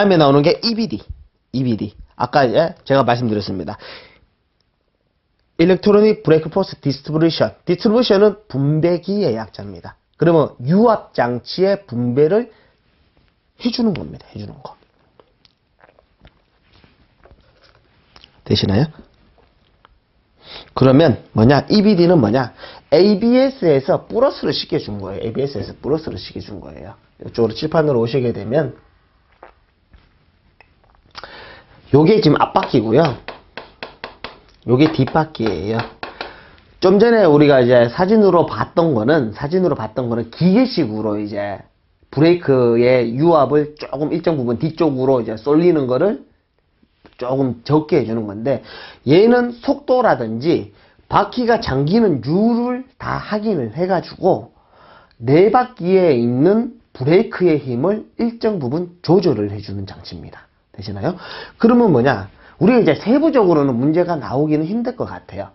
다음에 나오는 게 EBD. EBD. 아까 이제 제가 말씀드렸습니다. 일렉트로닉 브레이크 포스 디스트리뷰션. 디스트리뷰션은 분배기의 약자입니다. 그러면 유압 장치의 분배를 해주는 겁니다. 해주는 거. 되시나요? 그러면 뭐냐? EBD는 뭐냐? ABS에서 플러스를 시켜준 거예요. ABS에서 플러스를 시켜준 거예요. 이쪽으로 칠판으로 오시게 되면 요게 지금 앞바퀴고요. 요게 뒷바퀴예요. 좀 전에 우리가 이제 사진으로 봤던 거는 사진으로 봤던 거는 기계식으로 이제 브레이크의 유압을 조금 일정 부분 뒤쪽으로 이제 쏠리는 거를 조금 적게 해주는 건데 얘는 속도라든지 바퀴가 잠기는 율을 다 확인을 해가지고 네 바퀴에 있는 브레이크의 힘을 일정 부분 조절을 해주는 장치입니다. 되시나요? 그러면 뭐냐? 우리가 이제 세부적으로는 문제가 나오기는 힘들 것 같아요.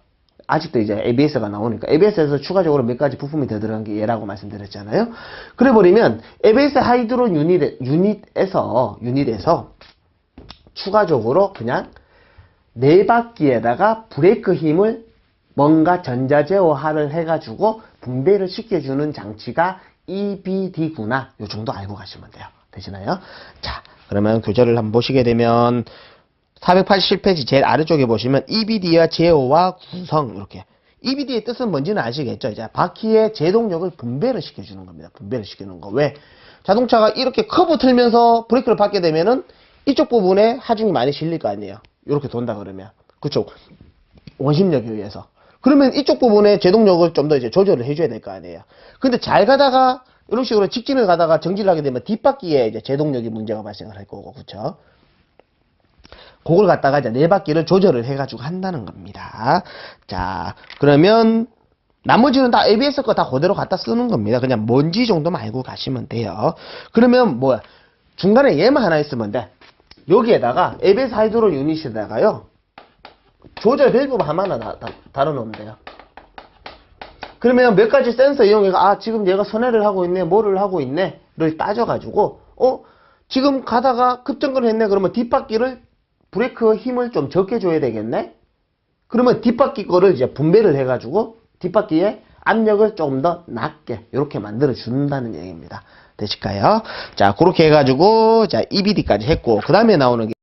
아직도 이제 ABS가 나오니까 ABS에서 추가적으로 몇 가지 부품이 더 들어간 게 얘라고 말씀드렸잖아요. 그래 버리면 ABS 하이드로 유닛 유닛에서 유닛에서 추가적으로 그냥 네 바퀴에다가 브레이크 힘을 뭔가 전자제어화를 해가지고 분배를 시켜주는 장치가 EBD구나. 요 정도 알고 가시면 돼요. 되시나요? 자, 그러면 교재를 한번 보시게 되면 487페이지 제일 아래쪽에 보시면 EBD와 제어와 구성 이렇게 EBD의 뜻은 뭔지는 아시겠죠? 이제 바퀴의 제동력을 분배를 시켜주는 겁니다. 분배를 시키는 거. 왜? 자동차가 이렇게 커브 틀면서 브레이크를 밟게 되면은 이쪽 부분에 하중이 많이 실릴 거 아니에요. 이렇게 돈다 그러면. 그쵸? 원심력에 의해서. 그러면 이쪽 부분에 제동력을 좀 더 이제 조절을 해줘야 될 거 아니에요. 근데 잘 가다가 이런 식으로 직진을 가다가 정지를 하게 되면 뒷바퀴에 이제 제동력이 문제가 발생을 할 거고, 그쵸? 그걸 갖다가 이제 네 바퀴를 조절을 해가지고 한다는 겁니다. 자, 그러면 나머지는 다 ABS 거 다 그대로 갖다 쓰는 겁니다. 그냥 뭔지 정도만 알고 가시면 돼요. 그러면 뭐야? 중간에 얘만 하나 있으면 돼. 여기에다가 ABS 하이드로 유닛에다가요. 조절 밸브 하나만 다, 다, 달아놓으면 돼요. 그러면 몇 가지 센서 이용해서 아 지금 얘가 선회를 하고 있네 뭐를 하고 있네 를 따져가지고 어? 지금 가다가 급정거를 했네 그러면 뒷바퀴를 브레이크 힘을 좀 적게 줘야 되겠네? 그러면 뒷바퀴 거를 이제 분배를 해가지고 뒷바퀴에 압력을 조금 더 낮게 이렇게 만들어 준다는 얘기입니다. 되실까요? 자 그렇게 해가지고 자 EBD까지 했고 그 다음에 나오는 게